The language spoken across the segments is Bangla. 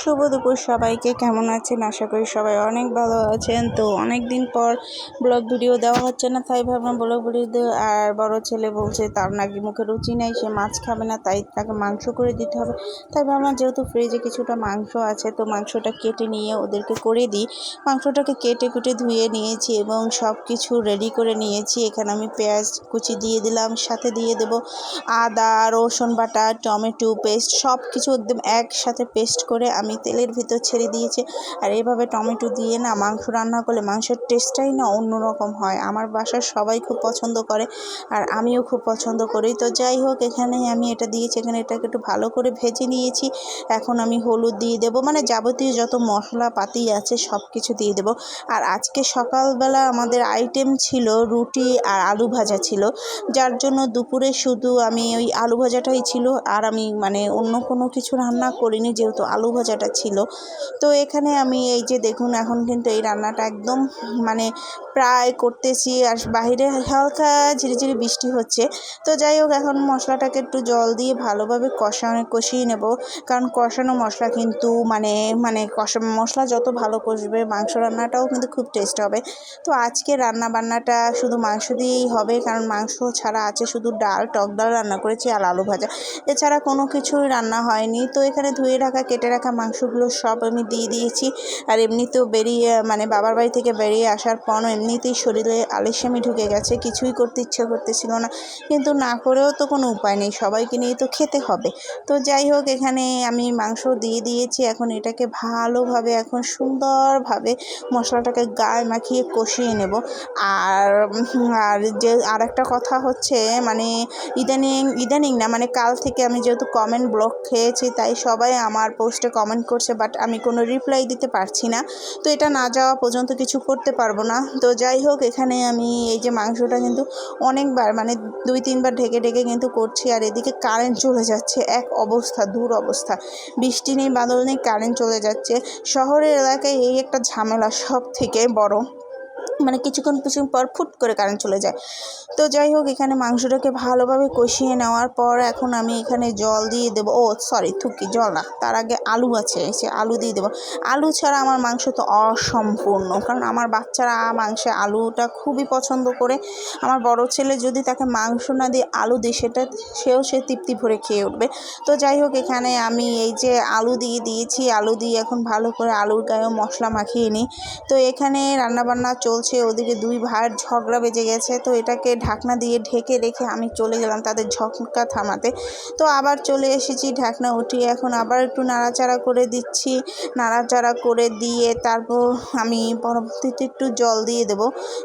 শুভ দুপুর সবাইকে। কেমন আছেন? আশা করি সবাই অনেক ভালো আছেন। তো অনেক দিন পর ব্লগ ভিডিও দেওয়া হচ্ছে না, তাই ভাবলাম ব্লগ ভিডিও আর বড় ছেলে বলছে, তার নাকি মুখে রুচি নেই, সে মাছ খাবে না, তাই তাকে মাংস করে দিতে হবে। তাই ভাবলাম যেহেতু ফ্রিজে কিছুটা মাংস আছে, তো মাংসটা কেটে নিয়ে ওদেরকে করে দিই। মাংসটাকে কেটে কুটে ধুয়ে নিয়েছি এবং সব কিছু রেডি করে নিয়েছি। এখানে আমি পেঁয়াজ কুচি দিয়ে দিলাম, সাথে দিয়ে দেব আদা, রসুন বাটা, টমেটো পেস্ট সব কিছু একদম একসাথে পেস্ট করে আমি তেলের ভিতর ছেড়ে দিয়েছি। আর এইভাবে টমেটো দিয়ে না মাংস রান্না করলে মাংসের টেস্টটাই না অন্যরকম হয়। আমার বাসার সবাই খুব পছন্দ করে আর আমিও খুব পছন্দ করি। তো যাই হোক এখানে আমি এটা দিয়েছি। এখানে এটাকে একটু ভালো করে ভেজে নিয়েছি। এখন আমি হলুদ দিয়ে দেবো। মানে যাবতীয় যত মশলাপাতি আছে সব কিছু দিয়ে দেবো। আর আজকে সকালবেলা আমাদের আইটেম ছিল রুটি আর আলু ভাজা ছিল। যার জন্য দুপুরে শুধু আমি ওই আলু ভাজাটাই ছিল। আর আমি মানে অন্য কোনো কিছু রান্না করিনি, যেহেতু আলু ভাজাটা ছিল। তো এখানে আমি এই যে দেখুন, এখন কিন্তু এই রান্নাটা একদম মানে প্রায় করতেছি। আর বাইরে হালকা ঝিরিঝিরি বৃষ্টি হচ্ছে। তো যাই হোক, এখন মশলাটাকে একটু জল দিয়ে ভালোভাবে কষানো, কষিয়ে নেব। কারণ কষানো মশলা কিন্তু মানে মানে কষা, মশলা যত ভালো কষবে, মাংস রান্নাটাও কিন্তু খুব টেস্ট হবে। তো আজকে রান্না বান্নাটা শুধু মাংস দিয়েই হবে। কারণ মাংস ছাড়া আছে শুধু ডাল, টক ডাল রান্না করেছি আর আলু ভাজা। এছাড়া কোনো কিছুই রান্না হয়নি। তো এখানে ধুয়ে রাখা, কেটে রাখা মাংসগুলো সব আমি দিয়ে দিয়েছি। আর এমনিতেও বেরিয়ে মানে বাবার বাড়ি থেকে বেরিয়ে আসার পর এমনিতেই শরীরে আলিস্যামি ঢুকে গেছে, কিছুই করতে ইচ্ছে করতেছিল না। কিন্তু না করেও তো কোনো উপায় নেই, সবাইকে নিয়ে তো খেতে হবে। তো যাই হোক, এখানে আমি মাংস দিয়ে দিয়েছি, এখন এটাকে ভালোভাবে, এখন সুন্দরভাবে মশলাটাকে গায়ে মাখিয়ে কষিয়ে নেব। আর আর যে আর একটা কথা হচ্ছে মানে ইদানিং ইদানিং না মানে কাল থেকে আমি যেহেতু কমেন্ট ব্লক খেয়েছি, তাই সবাই আমার পোস্টে কমেন্ট করছে বাট আমি কোনো রিপ্লাই দিতে পারছি না। তো এটা না যাওয়া পর্যন্ত কিছু করতে পারব না। তো যাই হোক, এখানে আমি এই যে মাংসটা কিন্তু অনেকবার মানে দুই তিনবার ঢেকে ঢেকে কিন্তু করছি, আর এদিকে কারেন্ট চলে যাচ্ছে, এক অবস্থা, দূর অবস্থা। বৃষ্টি নেই, বাদল নেই কারেন্ট চলে যাচ্ছে। শহরের এলাকায় এই একটা ঝামেলা সব থেকে বড়। মানে কিছুক্ষণ কিছুক্ষণ পর ফুট করে কারেন্ট চলে যায়। তো যাই হোক, এখানে মাংসটাকে ভালোভাবে কষিয়ে নেওয়ার পর এখন আমি এখানে জল দিয়ে দেবো। ও সরি থুকি, জল না, তার আগে আলু আছে সে আলু দিয়ে দেবো। আলু ছাড়া আমার মাংস তো অসম্পূর্ণ, কারণ আমার বাচ্চারা মাংসে আলুটা খুবই পছন্দ করে। আমার বড় ছেলে যদি তাকে মাংস না দিয়ে আলু দিই সেটা, সেও সে তৃপ্তি ভরে খেয়ে উঠবে। তো যাই হোক, এখানে আমি এই যে আলু দিয়ে দিয়েছি, আলু দিয়ে এখন ভালো করে আলুর গায়েও মশলা মাখিয়ে নিই। তো এখানে রান্নাবান্না চলছে। ওদিকে দুই ভাইয়ের ঝগড়া বেজে গেছে। তো এটাকে ঢাকনা দিয়ে ঢেকে রেখে আমি চলে গেলাম তাদের ঝগড়া থামাতে। তো আবার চলে এসেছি ঢাকনা উঠিয়ে। এখন আবার একটু নাড়াচাড়া করে দিচ্ছি। নাড়াচাড়া করে দিয়ে তারপর আমি পরবর্তীতে একটু জল দিয়ে দেব।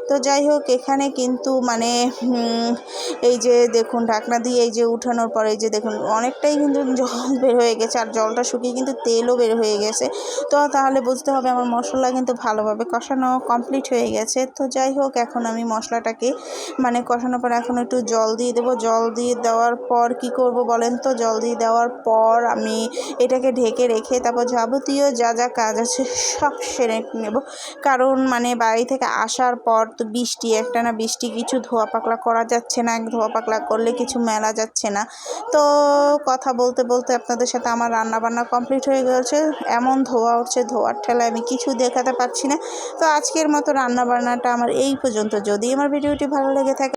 তো যাই হোক, এখানে কিন্তু মানে এই যে দেখুন, ঢাকনা দিয়ে এই যে উঠানোর পরে এই যে দেখুন, অনেকটাই কিন্তু জল বের হয়ে গেছে। আর জলটা শুকিয়ে কিন্তু তেলও বের হয়ে গেছে। তো তাহলে বুঝতে হবে আমার মশলা কিন্তু ভালোভাবে কষানো কমপ্লিট হয়ে গেছে। তো যাই হোক, এখন আমি মশলাটাকে মানে কষানোর পর এখন একটু জল দিয়ে দেবো। জল দিয়ে দেওয়ার পর কি করব বলেন তো? জল দিয়ে দেওয়ার পর আমি এটাকে ঢেকে রেখে তারপর যাবতীয় যা যা কাজ আছে সব সেরে নেব। কারণ মানে বাড়ি থেকে আসার পর তো বৃষ্টি একটা না বৃষ্টি, কিছু ধোয়া পাকলা করা যাচ্ছে না। ধোয়া পাকলা করলে কিছু মেলা যাচ্ছে না। তো কথা বলতে বলতে আপনাদের সাথে আমার রান্না বান্না কমপ্লিট হয়ে গেছে। এমন ধোয়া উঠছে, ধোয়ার ঠেলায় আমি কিছু দেখাতে পারছি না। তো আজকের মতো রান্না বান্নাটা আমার এই পর্যন্ত। যদি আমার ভিডিওটি ভালো লেগে থাকে